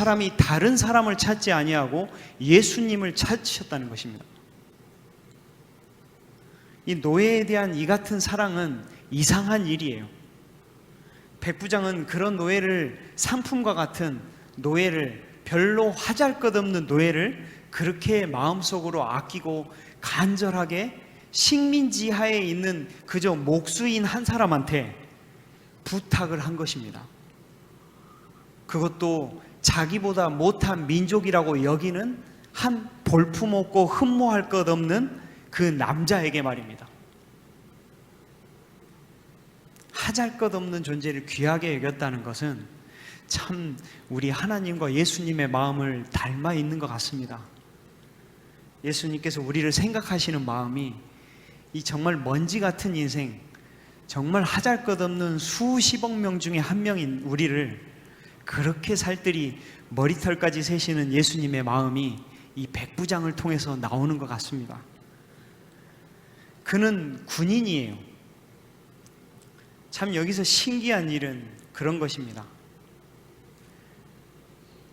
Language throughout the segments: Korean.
사람이 다른 사람을 찾지 아니하고 예수님을 찾으셨다는 것입니다. 이 노예에 대한 이 같은 사랑은 이상한 일이에요. 백부장은 그런 노예를 상품과 같은 노예를 별로 하잘것 없는 노예를 그렇게 마음속으로 아끼고 간절하게 식민지 하에 있는 그저 목수인 한 사람한테 부탁을 한 것입니다. 그것도 자기보다 못한 민족이라고 여기는 한 볼품없고 흠모할 것 없는 그 남자에게 말입니다. 하잘 것 없는 존재를 귀하게 여겼다는 것은 참 우리 하나님과 예수님의 마음을 닮아 있는 것 같습니다. 예수님께서 우리를 생각하시는 마음이 이 정말 먼지 같은 인생, 정말 하잘 것 없는 수십억 명 중에 한 명인 우리를 그렇게 살뜰히 머리털까지 세시는 예수님의 마음이 이 백부장을 통해서 나오는 것 같습니다. 그는 군인이에요. 참 여기서 신기한 일은 그런 것입니다.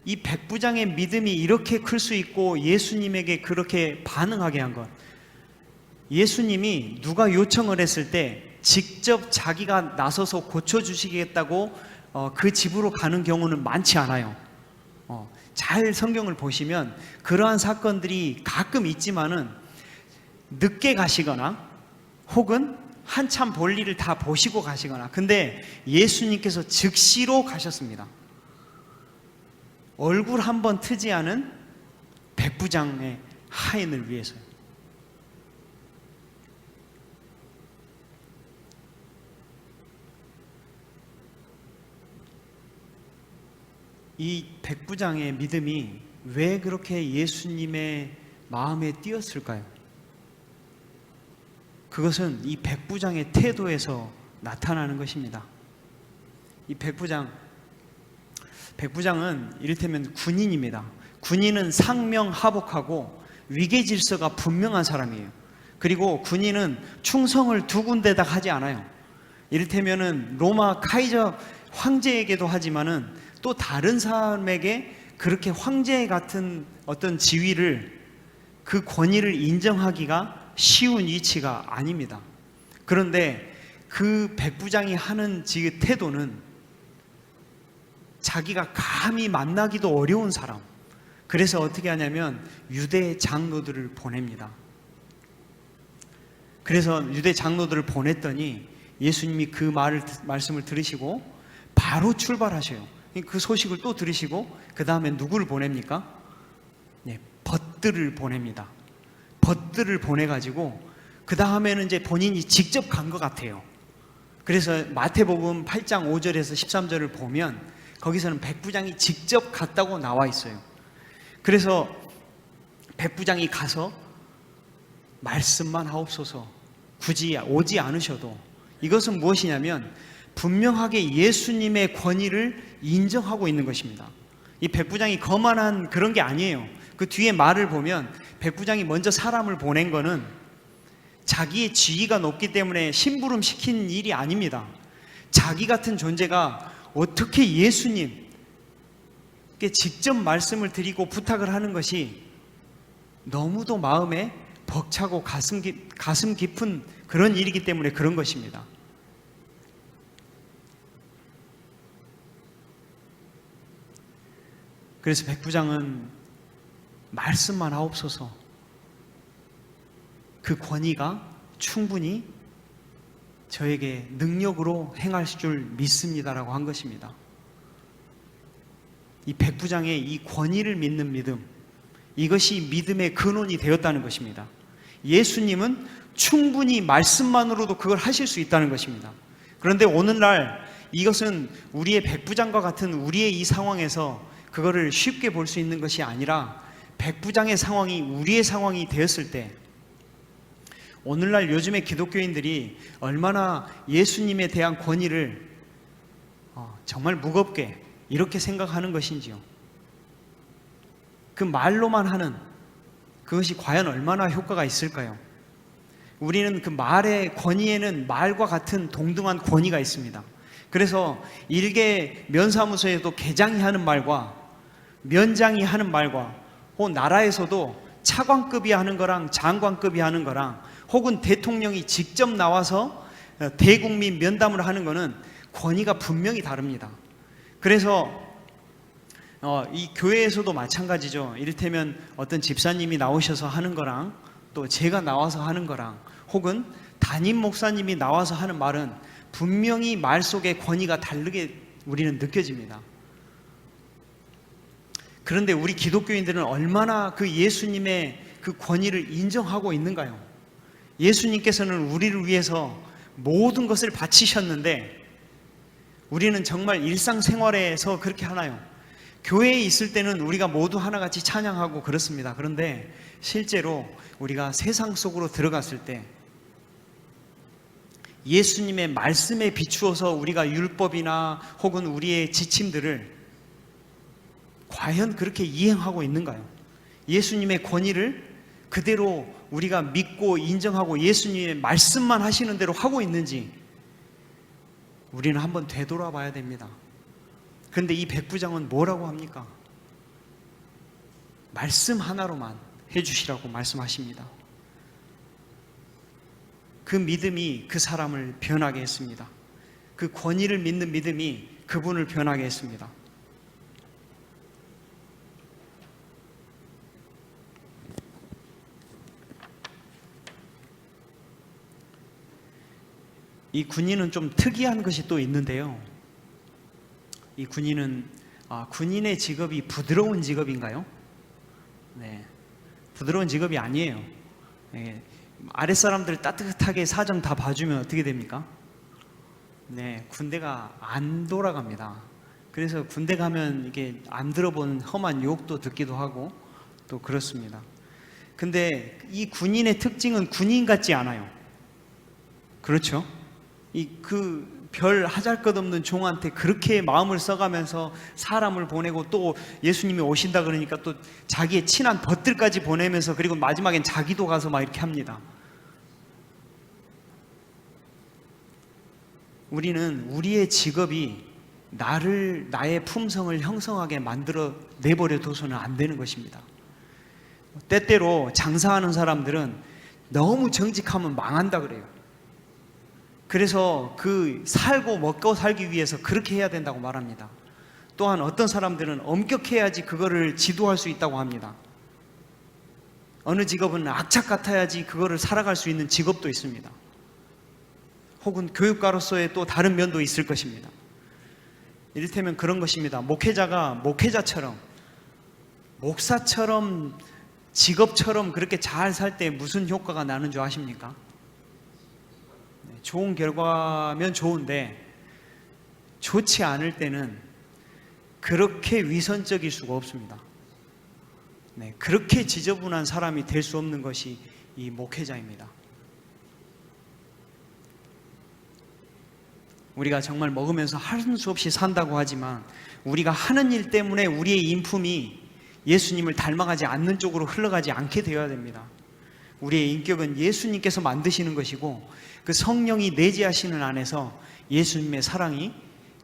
이 백부장의 믿음이 이렇게 클 수 있고 예수님에게 그렇게 반응하게 한 것. 예수님이 누가 요청을 했을 때 직접 자기가 나서서 고쳐주시겠다고 어, 그 집으로 가는 경우는 많지 않아요. 어, 잘 성경을 보시면 그러한 사건들이 가끔 있지만은 늦게 가시거나 혹은 한참 볼 일을 다 보시고 가시거나 근데 예수님께서 즉시로 가셨습니다. 얼굴 한 번 트지 않은 백부장의 하인을 위해서요. 이 백부장의 믿음이 왜 그렇게 예수님의 마음에 띄었을까요? 그것은 이 백부장의 태도에서 나타나는 것입니다. 이 백부장, 백부장은 이를테면 군인입니다. 군인은 상명하복하고 위계 질서가 분명한 사람이에요. 그리고 군인은 충성을 두 군데다 하지 않아요. 이를테면은 로마 카이저 황제에게도 하지만은 또 다른 사람에게 그렇게 황제 같은 어떤 지위를 그 권위를 인정하기가 쉬운 위치가 아닙니다. 그런데 그 백부장이 하는 지 태도는 자기가 감히 만나기도 어려운 사람. 그래서 어떻게 하냐면 유대 장로들을 보냅니다. 그래서 유대 장로들을 보냈더니 예수님이 그 말을 말씀을 들으시고 바로 출발하셔요. 그 소식을 또 들으시고 그 다음에 누구를 보냅니까? 네, 벗들을 보냅니다. 벗들을 보내가지고 그 다음에는 이제 본인이 직접 간 것 같아요. 그래서 마태복음 8장 5절에서 13절을 보면 거기서는 백부장이 직접 갔다고 나와 있어요. 그래서 백부장이 가서 말씀만 하옵소서 굳이 오지 않으셔도 이것은 무엇이냐면 분명하게 예수님의 권위를 인정하고 있는 것입니다. 이 백부장이 거만한 그런 게 아니에요. 그 뒤에 말을 보면 백부장이 먼저 사람을 보낸 거는 자기의 지위가 높기 때문에 심부름 시킨 일이 아닙니다. 자기 같은 존재가 어떻게 예수님께 직접 말씀을 드리고 부탁을 하는 것이 너무도 마음에 벅차고 가슴, 깊, 가슴 깊은 그런 일이기 때문에 그런 것입니다. 그래서 백부장은 말씀만 하옵소서 그 권위가 충분히 저에게 능력으로 행할 줄 믿습니다라고 한 것입니다. 이 백부장의 이 권위를 믿는 믿음, 이것이 믿음의 근원이 되었다는 것입니다. 예수님은 충분히 말씀만으로도 그걸 하실 수 있다는 것입니다. 그런데 오늘날 이것은 우리의 백부장과 같은 우리의 이 상황에서 그거를 쉽게 볼 수 있는 것이 아니라 백부장의 상황이 우리의 상황이 되었을 때 오늘날 요즘의 기독교인들이 얼마나 예수님에 대한 권위를 어, 정말 무겁게 이렇게 생각하는 것인지요. 그 말로만 하는 그것이 과연 얼마나 효과가 있을까요? 우리는 그 말의 권위에는 말과 같은 동등한 권위가 있습니다. 그래서 일개 면사무소에도 개장이 하는 말과 면장이 하는 말과 혹은 나라에서도 차관급이 하는 거랑 장관급이 하는 거랑 혹은 대통령이 직접 나와서 어, 대국민 면담을 하는 거는 권위가 분명히 다릅니다. 그래서 어, 이 교회에서도 마찬가지죠. 이를테면 어떤 집사님이 나오셔서 하는 거랑 또 제가 나와서 하는 거랑 혹은 담임 목사님이 나와서 하는 말은 분명히 말 속에 권위가 다르게 우리는 느껴집니다. 그런데 우리 기독교인들은 얼마나 그 예수님의 그 권위를 인정하고 있는가요? 예수님께서는 우리를 위해서 모든 것을 바치셨는데 우리는 정말 일상생활에서 그렇게 하나요? 교회에 있을 때는 우리가 모두 하나같이 찬양하고 그렇습니다. 그런데 실제로 우리가 세상 속으로 들어갔을 때 예수님의 말씀에 비추어서 우리가 율법이나 혹은 우리의 지침들을 과연 그렇게 이행하고 있는가요? 예수님의 권위를 그대로 우리가 믿고 인정하고 예수님의 말씀만 하시는 대로 하고 있는지 우리는 한번 되돌아 봐야 됩니다. 그런데 이 백부장은 뭐라고 합니까? 말씀 하나로만 해주시라고 말씀하십니다. 그 믿음이 그 사람을 변하게 했습니다. 그 권위를 믿는 믿음이 그분을 변하게 했습니다. 이 군인은 좀 특이한 것이 또 있는데요. 이 군인은 아, 군인의 직업이 부드러운 직업인가요? 네, 부드러운 직업이 아니에요. 네, 아랫사람들 따뜻하게 사정 다 봐주면 어떻게 됩니까? 네, 군대가 안 돌아갑니다. 그래서 군대 가면 이게 안 들어본 험한 욕도 듣기도 하고 또 그렇습니다. 근데 이 군인의 특징은 군인 같지 않아요. 그렇죠? 이 그 별 하잘것없는 종한테 그렇게 마음을 써가면서 사람을 보내고 또 예수님이 오신다 그러니까 또 자기의 친한 벗들까지 보내면서 그리고 마지막엔 자기도 가서 막 이렇게 합니다. 우리는 우리의 직업이 나를 나의 품성을 형성하게 만들어 내버려 둬서는 안 되는 것입니다. 때때로 장사하는 사람들은 너무 정직하면 망한다 그래요. 그래서 그 살고 먹고 살기 위해서 그렇게 해야 된다고 말합니다. 또한 어떤 사람들은 엄격해야지 그거를 지도할 수 있다고 합니다. 어느 직업은 악착 같아야지 그거를 살아갈 수 있는 직업도 있습니다. 혹은 교육가로서의 또 다른 면도 있을 것입니다. 이를테면 그런 것입니다. 목회자가 목회자처럼 목사처럼 직업처럼 그렇게 잘 살 때 무슨 효과가 나는 줄 아십니까? 네, 좋은 결과면 좋은데 좋지 않을 때는 그렇게 위선적일 수가 없습니다. 네, 그렇게 지저분한 사람이 될 수 없는 것이 이 목회자입니다. 우리가 정말 먹으면서 할 수 없이 산다고 하지만 우리가 하는 일 때문에 우리의 인품이 예수님을 닮아가지 않는 쪽으로 흘러가지 않게 되어야 됩니다. 우리의 인격은 예수님께서 만드시는 것이고 그 성령이 내재하시는 안에서 예수님의 사랑이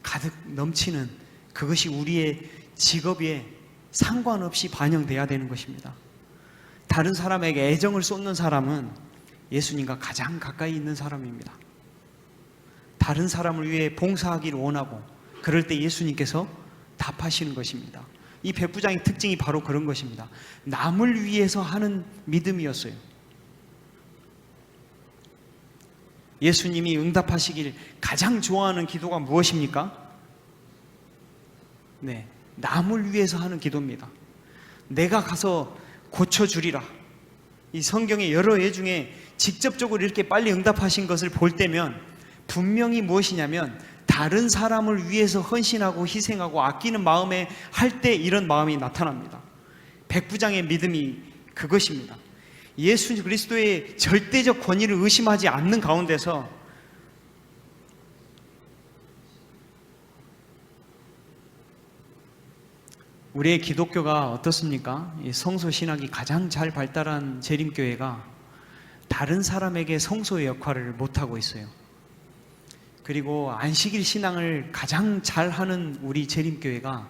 가득 넘치는 그것이 우리의 직업에 상관없이 반영돼야 되는 것입니다. 다른 사람에게 애정을 쏟는 사람은 예수님과 가장 가까이 있는 사람입니다. 다른 사람을 위해 봉사하기를 원하고 그럴 때 예수님께서 답하시는 것입니다. 이 백부장의 특징이 바로 그런 것입니다. 남을 위해서 하는 믿음이었어요. 예수님이 응답하시길 가장 좋아하는 기도가 무엇입니까? 네, 남을 위해서 하는 기도입니다. 내가 가서 고쳐주리라. 이 성경의 여러 예 중에 직접적으로 이렇게 빨리 응답하신 것을 볼 때면 분명히 무엇이냐면 다른 사람을 위해서 헌신하고 희생하고 아끼는 마음에 할 때 이런 마음이 나타납니다. 백부장의 믿음이 그것입니다. 예수 그리스도의 절대적 권위를 의심하지 않는 가운데서 우리의 기독교가 어떻습니까? 성소 신학이 가장 잘 발달한 재림교회가 다른 사람에게 성소의 역할을 못하고 있어요. 그리고 안식일 신앙을 가장 잘하는 우리 재림교회가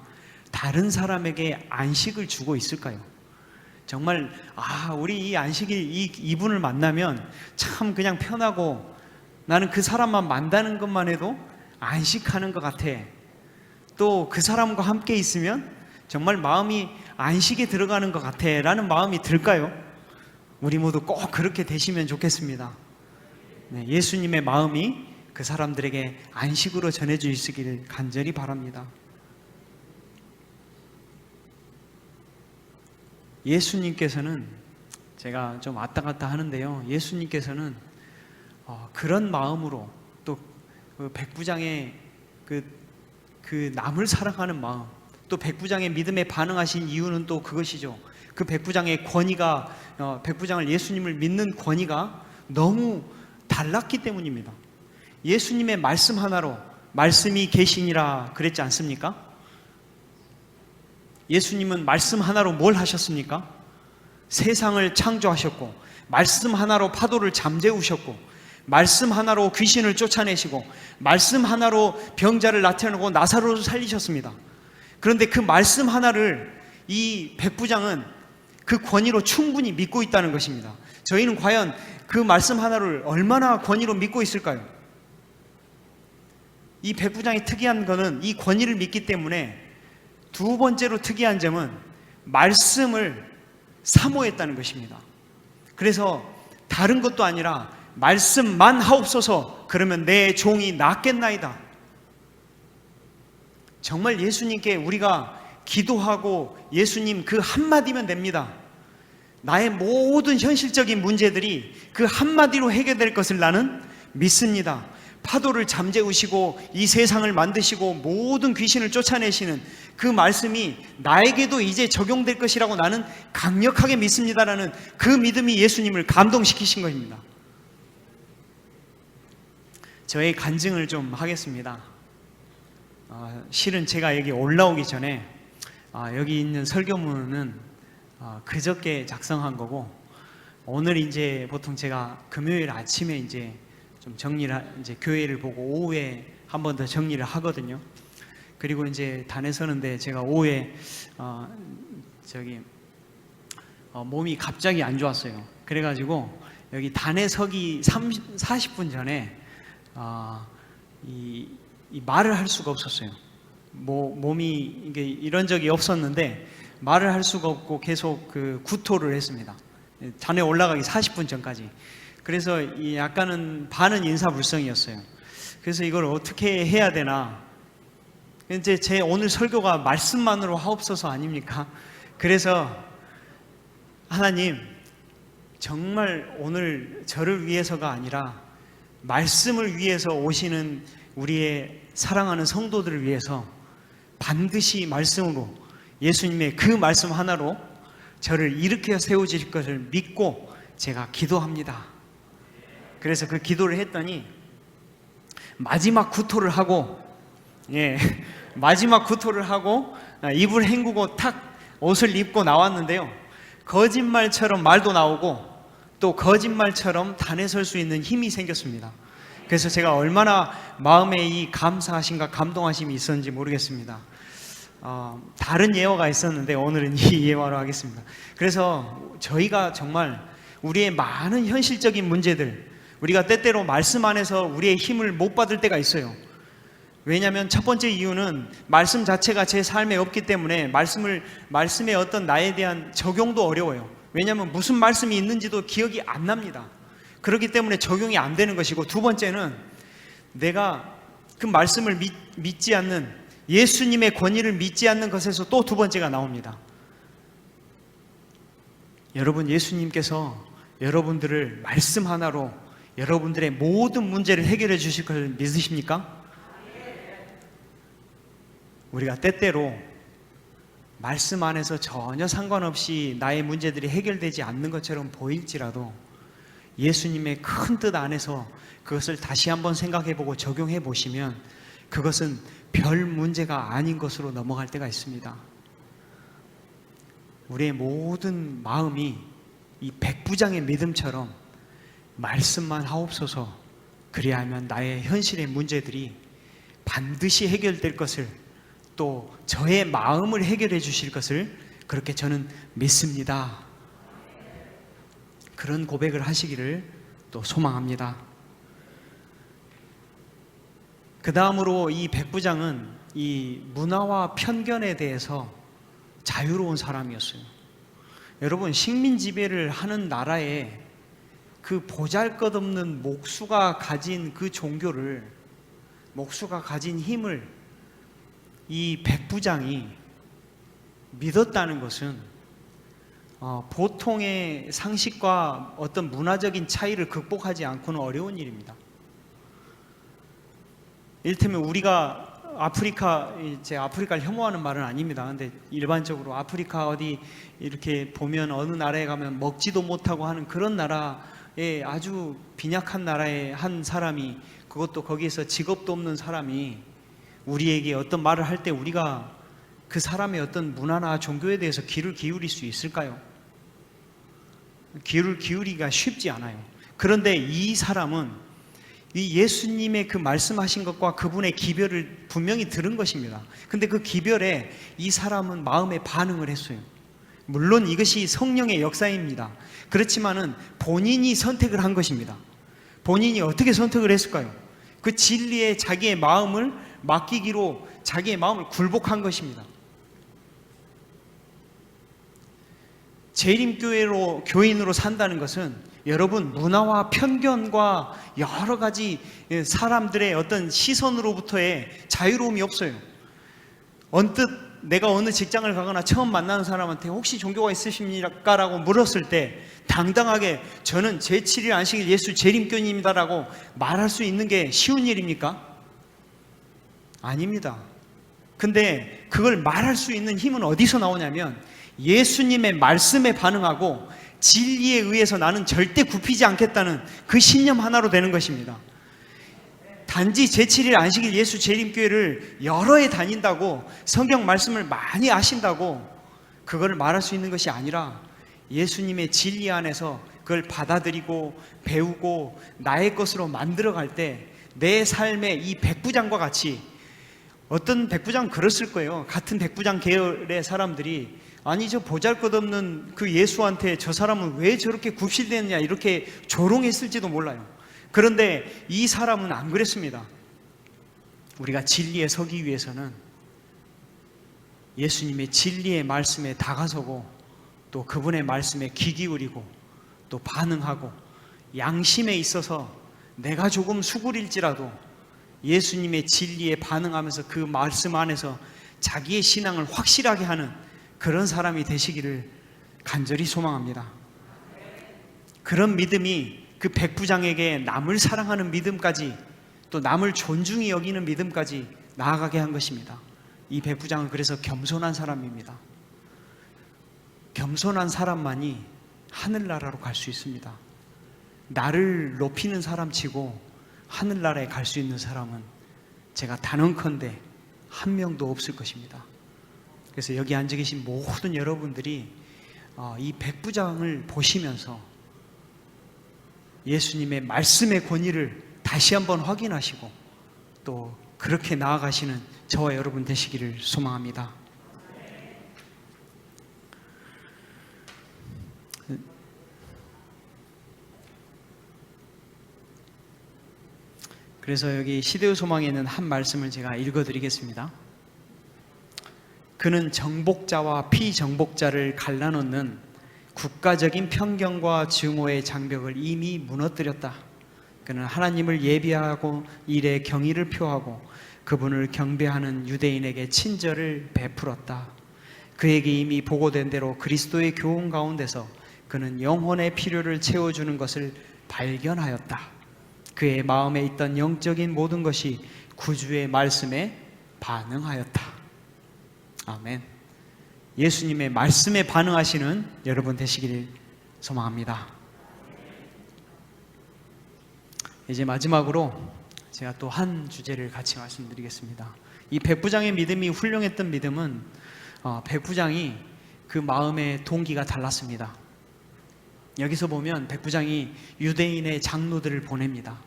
다른 사람에게 안식을 주고 있을까요? 정말 아 우리 이 안식일 이 이분을 만나면 참 그냥 편하고 나는 그 사람만 만나는 것만 해도 안식하는 것 같아. 또 그 사람과 함께 있으면 정말 마음이 안식에 들어가는 것 같아 라는 마음이 들까요? 우리 모두 꼭 그렇게 되시면 좋겠습니다. 네, 예수님의 마음이 그 사람들에게 안식으로 전해주시기를 간절히 바랍니다. 예수님께서는 제가 좀 왔다 갔다 하는데요. 예수님께서는 어, 그런 마음으로 또 그 백부장의 그, 그 남을 사랑하는 마음, 또 백부장의 믿음에 반응하신 이유는 또 그것이죠. 그 백부장의 권위가 어, 백부장을 예수님을 믿는 권위가 너무 달랐기 때문입니다. 예수님의 말씀 하나로 말씀이 계시니라 그랬지 않습니까? 예수님은 말씀 하나로 뭘 하셨습니까? 세상을 창조하셨고 말씀 하나로 파도를 잠재우셨고 말씀 하나로 귀신을 쫓아내시고 말씀 하나로 병자를 나타내고 나사로를 살리셨습니다. 그런데 그 말씀 하나를 이 백부장은 그 권위로 충분히 믿고 있다는 것입니다. 저희는 과연 그 말씀 하나를 얼마나 권위로 믿고 있을까요? 이 백부장이 특이한 것은 이 권위를 믿기 때문에 두 번째로 특이한 점은 말씀을 사모했다는 것입니다. 그래서 다른 것도 아니라 말씀만 하옵소서 그러면 내 종이 낫겠나이다. 정말 예수님께 우리가 기도하고 예수님 그 한마디면 됩니다. 나의 모든 현실적인 문제들이 그 한마디로 해결될 것을 나는 믿습니다. 파도를 잠재우시고 이 세상을 만드시고 모든 귀신을 쫓아내시는 그 말씀이 나에게도 이제 적용될 것이라고 나는 강력하게 믿습니다라는 그 믿음이 예수님을 감동시키신 것입니다. 저의 간증을 좀 하겠습니다. 어, 실은 제가 여기 올라오기 전에 어, 여기 있는 설교문은 어, 그저께 작성한 거고 오늘 이제 보통 제가 금요일 아침에 이제 좀 정리를 이제 교회를 보고 오후에 한 번 더 정리를 하거든요. 그리고 이제 단에 서는데 제가 오후에 어, 저기 어, 몸이 갑자기 안 좋았어요. 그래가지고 여기 단에 서기 30, 40분 전에 아, 이, 이 말을 할 수가 없었어요. 뭐, 몸이 이게 이런 적이 없었는데 말을 할 수가 없고 계속 그 구토를 했습니다. 잔에 올라가기 40분 전까지. 그래서 이 약간은 반은 인사불성이었어요. 그래서 이걸 어떻게 해야 되나. 이제 제 오늘 설교가 말씀만으로 하옵소서 아닙니까? 그래서 하나님, 정말 오늘 저를 위해서가 아니라 말씀을 위해서 오시는 우리의 사랑하는 성도들을 위해서 반드시 말씀으로 예수님의 그 말씀 하나로 저를 일으켜 세우실 것을 믿고 제가 기도합니다. 그래서 그 기도를 했더니 마지막 구토를 하고 예 마지막 구토를 하고 입을 헹구고 탁 옷을 입고 나왔는데요. 거짓말처럼 말도 나오고 또 거짓말처럼 단에 설 수 있는 힘이 생겼습니다. 그래서 제가 얼마나 마음에 이 감사하심과 감동하심이 있었는지 모르겠습니다. 어, 다른 예화가 있었는데 오늘은 이 예화로 하겠습니다. 그래서 저희가 정말 우리의 많은 현실적인 문제들, 우리가 때때로 말씀 안에서 우리의 힘을 못 받을 때가 있어요. 왜냐하면 첫 번째 이유는 말씀 자체가 제 삶에 없기 때문에 말씀을 말씀의 어떤 나에 대한 적용도 어려워요. 왜냐하면 무슨 말씀이 있는지도 기억이 안 납니다. 그렇기 때문에 적용이 안 되는 것이고 두 번째는 내가 그 말씀을 믿, 믿지 않는 예수님의 권위를 믿지 않는 것에서 또 두 번째가 나옵니다. 여러분 예수님께서 여러분들을 말씀 하나로 여러분들의 모든 문제를 해결해 주실 것을 믿으십니까? 우리가 때때로 말씀 안에서 전혀 상관없이 나의 문제들이 해결되지 않는 것처럼 보일지라도 예수님의 큰 뜻 안에서 그것을 다시 한번 생각해 보고 적용해 보시면 그것은 별 문제가 아닌 것으로 넘어갈 때가 있습니다. 우리의 모든 마음이 이 백부장의 믿음처럼 말씀만 하옵소서 그리하면 나의 현실의 문제들이 반드시 해결될 것을 또 저의 마음을 해결해 주실 것을 그렇게 저는 믿습니다. 그런 고백을 하시기를 또 소망합니다. 그 다음으로 이 백부장은 이 문화와 편견에 대해서 자유로운 사람이었어요. 여러분, 식민 지배를 하는 나라에 그 보잘 것 없는 목수가 가진 그 종교를, 목수가 가진 힘을 이 백부장이 믿었다는 것은 어, 보통의 상식과 어떤 문화적인 차이를 극복하지 않고는 어려운 일입니다. 이를테면 우리가 아프리카 제 아프리카를 혐오하는 말은 아닙니다. 근데 일반적으로 아프리카 어디 이렇게 보면 어느 나라에 가면 먹지도 못하고 하는 그런 나라 에 아주 빈약한 나라의 한 사람이 그것도 거기에서 직업도 없는 사람이 우리에게 어떤 말을 할 때 우리가 그 사람의 어떤 문화나 종교에 대해서 귀를 기울일 수 있을까요? 귀를 기울이기가 쉽지 않아요. 그런데 이 사람은 이 예수님의 그 말씀하신 것과 그분의 기별을 분명히 들은 것입니다. 근데 그 기별에 이 사람은 마음에 반응을 했어요. 물론 이것이 성령의 역사입니다. 그렇지만은 본인이 선택을 한 것입니다. 본인이 어떻게 선택을 했을까요? 그 진리에 자기의 마음을 맡기기로 자기의 마음을 굴복한 것입니다. 재림교회로 교인으로 산다는 것은 여러분 문화와 편견과 여러 가지 사람들의 어떤 시선으로부터의 자유로움이 없어요. 언뜻 내가 어느 직장을 가거나 처음 만나는 사람한테 혹시 종교가 있으십니까 라고 물었을 때 당당하게 저는 제7일 안식일 예수 재림교인입니다 라고 말할 수 있는 게 쉬운 일입니까? 아닙니다. 근데 그걸 말할 수 있는 힘은 어디서 나오냐면 예수님의 말씀에 반응하고 진리에 의해서 나는 절대 굽히지 않겠다는 그 신념 하나로 되는 것입니다. 단지 제7일 안식일 예수 재림교회를 여러 해 다닌다고 성경 말씀을 많이 아신다고 그걸 말할 수 있는 것이 아니라 예수님의 진리 안에서 그걸 받아들이고 배우고 나의 것으로 만들어 갈 때 내 삶의 이 백부장과 같이 어떤 백부장 그랬을 거예요. 같은 백부장 계열의 사람들이 아니 저 보잘것없는 그 예수한테 저 사람은 왜 저렇게 굽실대느냐 이렇게 조롱했을지도 몰라요. 그런데 이 사람은 안 그랬습니다. 우리가 진리에 서기 위해서는 예수님의 진리의 말씀에 다가서고 또 그분의 말씀에 귀 기울이고 또 반응하고 양심에 있어서 내가 조금 수구릴지라도 예수님의 진리에 반응하면서 그 말씀 안에서 자기의 신앙을 확실하게 하는 그런 사람이 되시기를 간절히 소망합니다. 그런 믿음이 그 백부장에게 남을 사랑하는 믿음까지 또 남을 존중히 여기는 믿음까지 나아가게 한 것입니다. 이 백부장은 그래서 겸손한 사람입니다. 겸손한 사람만이 하늘나라로 갈 수 있습니다. 나를 높이는 사람 치고 하늘나라에 갈 수 있는 사람은 제가 단언컨대 한 명도 없을 것입니다. 그래서 여기 앉아 계신 모든 여러분들이 어, 이 백부장을 보시면서 예수님의 말씀의 권위를 다시 한번 확인하시고 또 그렇게 나아가시는 저와 여러분 되시기를 소망합니다. 그래서 여기 시대의 소망에 있는 한 말씀을 제가 읽어드리겠습니다. 그는 정복자와 피정복자를 갈라놓는 국가적인 편견과 증오의 장벽을 이미 무너뜨렸다. 그는 하나님을 예비하고 일에 경의를 표하고 그분을 경배하는 유대인에게 친절을 베풀었다. 그에게 이미 보고된 대로 그리스도의 교훈 가운데서 그는 영혼의 필요를 채워주는 것을 발견하였다. 그의 마음에 있던 영적인 모든 것이 구주의 말씀에 반응하였다. 아멘. 예수님의 말씀에 반응하시는 여러분 되시기를 소망합니다. 이제 마지막으로 제가 또 한 주제를 같이 말씀드리겠습니다. 이 백부장의 믿음이 훌륭했던 믿음은 어, 백부장이 그 마음의 동기가 달랐습니다. 여기서 보면 백부장이 유대인의 장로들을 보냅니다.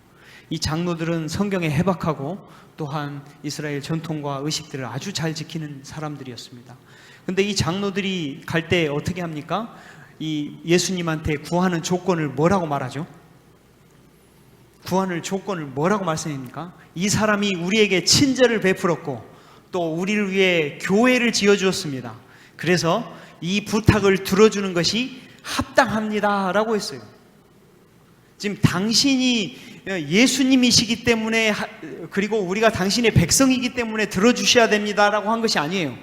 이 장로들은 성경에 해박하고 또한 이스라엘 전통과 의식들을 아주 잘 지키는 사람들이었습니다. 근데 이 장로들이 갈 때 어떻게 합니까? 이 예수님한테 구하는 조건을 뭐라고 말하죠? 구하는 조건을 뭐라고 말씀합니까? 이 사람이 우리에게 친절을 베풀었고 또 우리를 위해 교회를 지어 주었습니다. 그래서 이 부탁을 들어주는 것이 합당합니다라고 했어요. 지금 당신이 예수님이시기 때문에 하- 그리고 우리가 당신의 백성이기 때문에 들어주셔야 됩니다라고 한 것이 아니에요.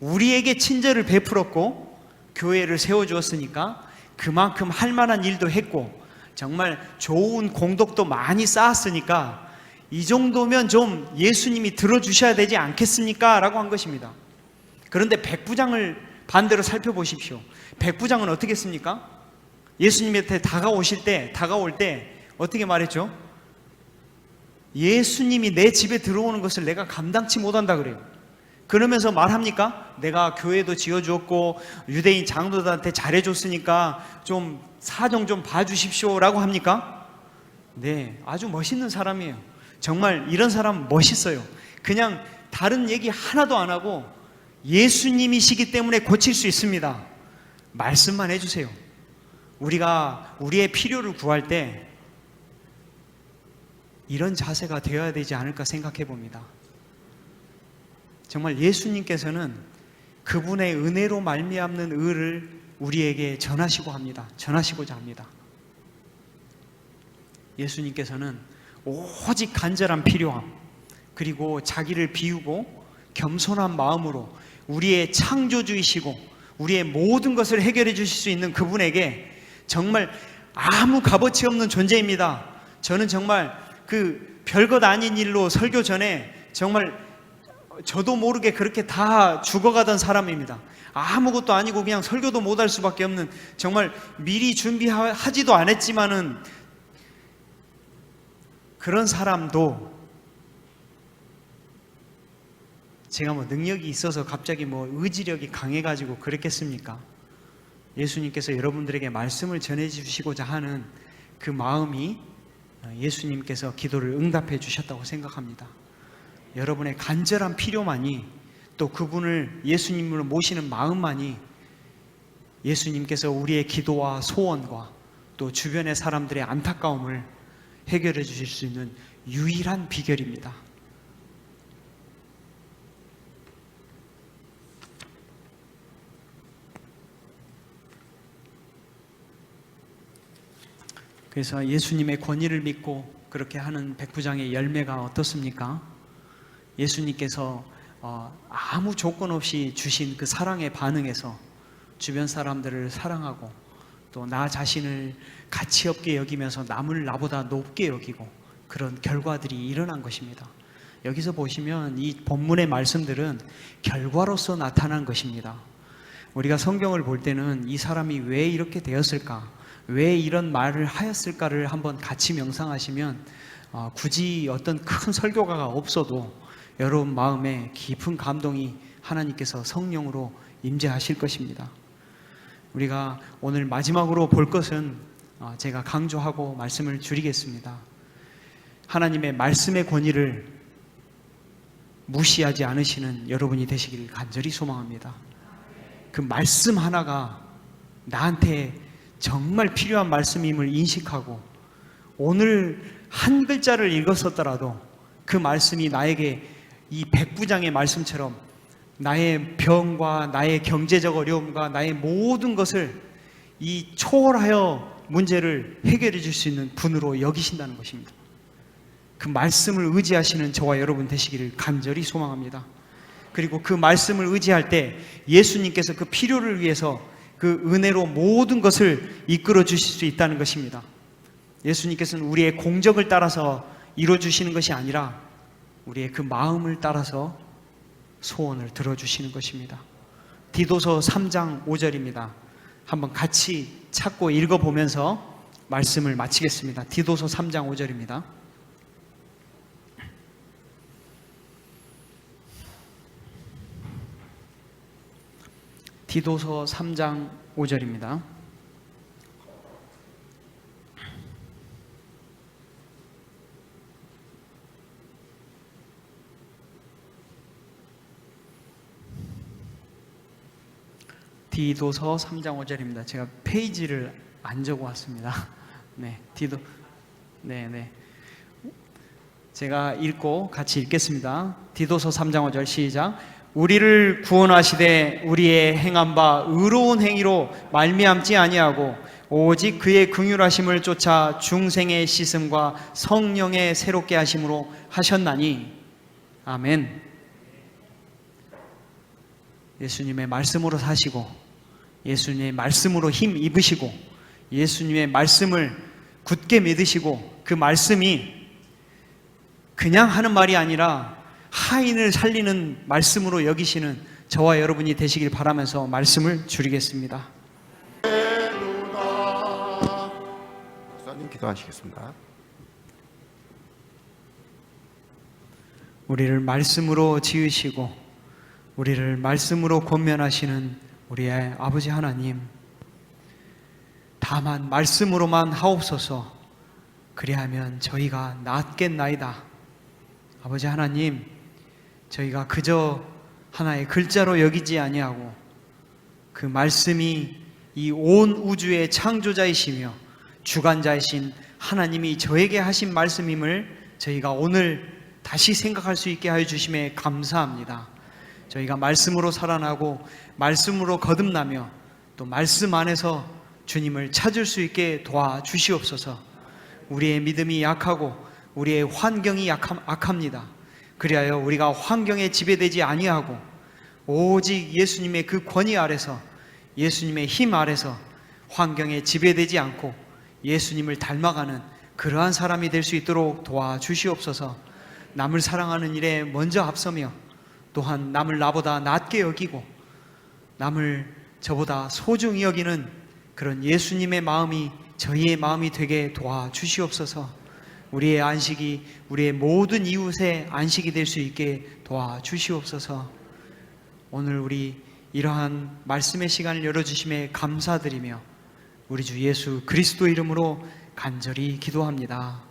우리에게 친절을 베풀었고 교회를 세워 주었으니까 그만큼 할 만한 일도 했고 정말 좋은 공덕도 많이 쌓았으니까 이 정도면 좀 예수님이 들어주셔야 되지 않겠습니까? 라고 한 것입니다. 그런데 백부장을 반대로 살펴보십시오. 백부장은 어떻게 했습니까? 예수님한테 다가오실 때, 다가올 때 어떻게 말했죠? 예수님이 내 집에 들어오는 것을 내가 감당치 못한다 그래요. 그러면서 말합니까? 내가 교회도 지어주었고 유대인 장로들한테 잘해줬으니까 좀 사정 좀 봐주십시오라고 합니까? 네, 아주 멋있는 사람이에요. 정말 이런 사람 멋있어요. 그냥 다른 얘기 하나도 안 하고 예수님이시기 때문에 고칠 수 있습니다. 말씀만 해주세요. 우리가 우리의 필요를 구할 때 이런 자세가 되어야 되지 않을까 생각해 봅니다. 정말 예수님께서는 그분의 은혜로 말미암는 의를 우리에게 전하시고 합니다. 전하시고자 합니다. 예수님께서는 오직 간절한 필요함 그리고 자기를 비우고 겸손한 마음으로 우리의 창조주이시고 우리의 모든 것을 해결해 주실 수 있는 그분에게 정말 아무 값어치 없는 존재입니다. 저는 정말 그 별것 아닌 일로 설교 전에 정말 저도 모르게 그렇게 다 죽어가던 사람입니다. 아무것도 아니고 그냥 설교도 못할 수밖에 없는 정말 미리 준비하지도 않았지만은 그런 사람도 제가 뭐 능력이 있어서 갑자기 뭐 의지력이 강해가지고 그랬겠습니까? 예수님께서 여러분들에게 말씀을 전해주시고자 하는 그 마음이 예수님께서 기도를 응답해 주셨다고 생각합니다. 여러분의 간절한 필요만이 또 그분을 예수님으로 모시는 마음만이 예수님께서 우리의 기도와 소원과 또 주변의 사람들의 안타까움을 해결해 주실 수 있는 유일한 비결입니다. 그래서 예수님의 권위를 믿고 그렇게 하는 백부장의 열매가 어떻습니까? 예수님께서 어, 아무 조건 없이 주신 그 사랑에 반응해서 주변 사람들을 사랑하고 또 나 자신을 가치 없게 여기면서 남을 나보다 높게 여기고 그런 결과들이 일어난 것입니다. 여기서 보시면 이 본문의 말씀들은 결과로서 나타난 것입니다. 우리가 성경을 볼 때는 이 사람이 왜 이렇게 되었을까? 왜 이런 말을 하였을까를 한번 같이 명상하시면 어, 굳이 어떤 큰 설교가가 없어도 여러분 마음에 깊은 감동이 하나님께서 성령으로 임재하실 것입니다. 우리가 오늘 마지막으로 볼 것은 어, 제가 강조하고 말씀을 줄이겠습니다. 하나님의 말씀의 권위를 무시하지 않으시는 여러분이 되시기를 간절히 소망합니다. 그 말씀 하나가 나한테 정말 필요한 말씀임을 인식하고 오늘 한 글자를 읽었었더라도 그 말씀이 나에게 이 백부장의 말씀처럼 나의 병과 나의 경제적 어려움과 나의 모든 것을 이 초월하여 문제를 해결해 줄 수 있는 분으로 여기신다는 것입니다. 그 말씀을 의지하시는 저와 여러분 되시기를 간절히 소망합니다. 그리고 그 말씀을 의지할 때 예수님께서 그 필요를 위해서 그 은혜로 모든 것을 이끌어 주실 수 있다는 것입니다. 예수님께서는 우리의 공적을 따라서 이루어 주시는 것이 아니라 우리의 그 마음을 따라서 소원을 들어 주시는 것입니다. 디도서 3장 5절입니다. 한번 같이 찾고 읽어 보면서 말씀을 마치겠습니다. 디도서 3장 5절입니다. 기도서 3장 5절입니다. 디도서 3장 5절입니다. 제가 페이지를 안 적어 왔습니다. 네, 디도 네, 네. 제가 읽고 같이 읽겠습니다. 디도서 3장 5절 시작. 우리를 구원하시되 우리의 행한 바 의로운 행위로 말미암지 아니하고 오직 그의 긍휼하심을 쫓아 중생의 씻음과 성령의 새롭게 하심으로 하셨나니 아멘. 예수님의 말씀으로 사시고 예수님의 말씀으로 힘 입으시고 예수님의 말씀을 굳게 믿으시고 그 말씀이 그냥 하는 말이 아니라 하인을 살리는 말씀으로 여기시는 저와 여러분이 되시길 바라면서 말씀을 줄이겠습니다. 목사님 기도하시겠습니다. 우리를 말씀으로 지으시고 우리를 말씀으로 권면하시는 우리의 아버지 하나님 다만 말씀으로만 하옵소서 그리하면 저희가 낫겠나이다 아버지 하나님 저희가 그저 하나의 글자로 여기지 아니하고 그 말씀이 이 온 우주의 창조자이시며 주관자이신 하나님이 저에게 하신 말씀임을 저희가 오늘 다시 생각할 수 있게 하여 주심에 감사합니다. 저희가 말씀으로 살아나고 말씀으로 거듭나며 또 말씀 안에서 주님을 찾을 수 있게 도와 주시옵소서. 우리의 믿음이 약하고 우리의 환경이 약함, 악합니다. 그리하여 우리가 환경에 지배되지 아니하고 오직 예수님의 그 권위 아래서 예수님의 힘 아래서 환경에 지배되지 않고 예수님을 닮아가는 그러한 사람이 될 수 있도록 도와주시옵소서. 남을 사랑하는 일에 먼저 앞서며 또한 남을 나보다 낮게 여기고 남을 저보다 소중히 여기는 그런 예수님의 마음이 저희의 마음이 되게 도와주시옵소서. 우리의 안식이 우리의 모든 이웃의 안식이 될 수 있게 도와주시옵소서. 오늘 우리 이러한 말씀의 시간을 열어주심에 감사드리며 우리 주 예수 그리스도 이름으로 간절히 기도합니다.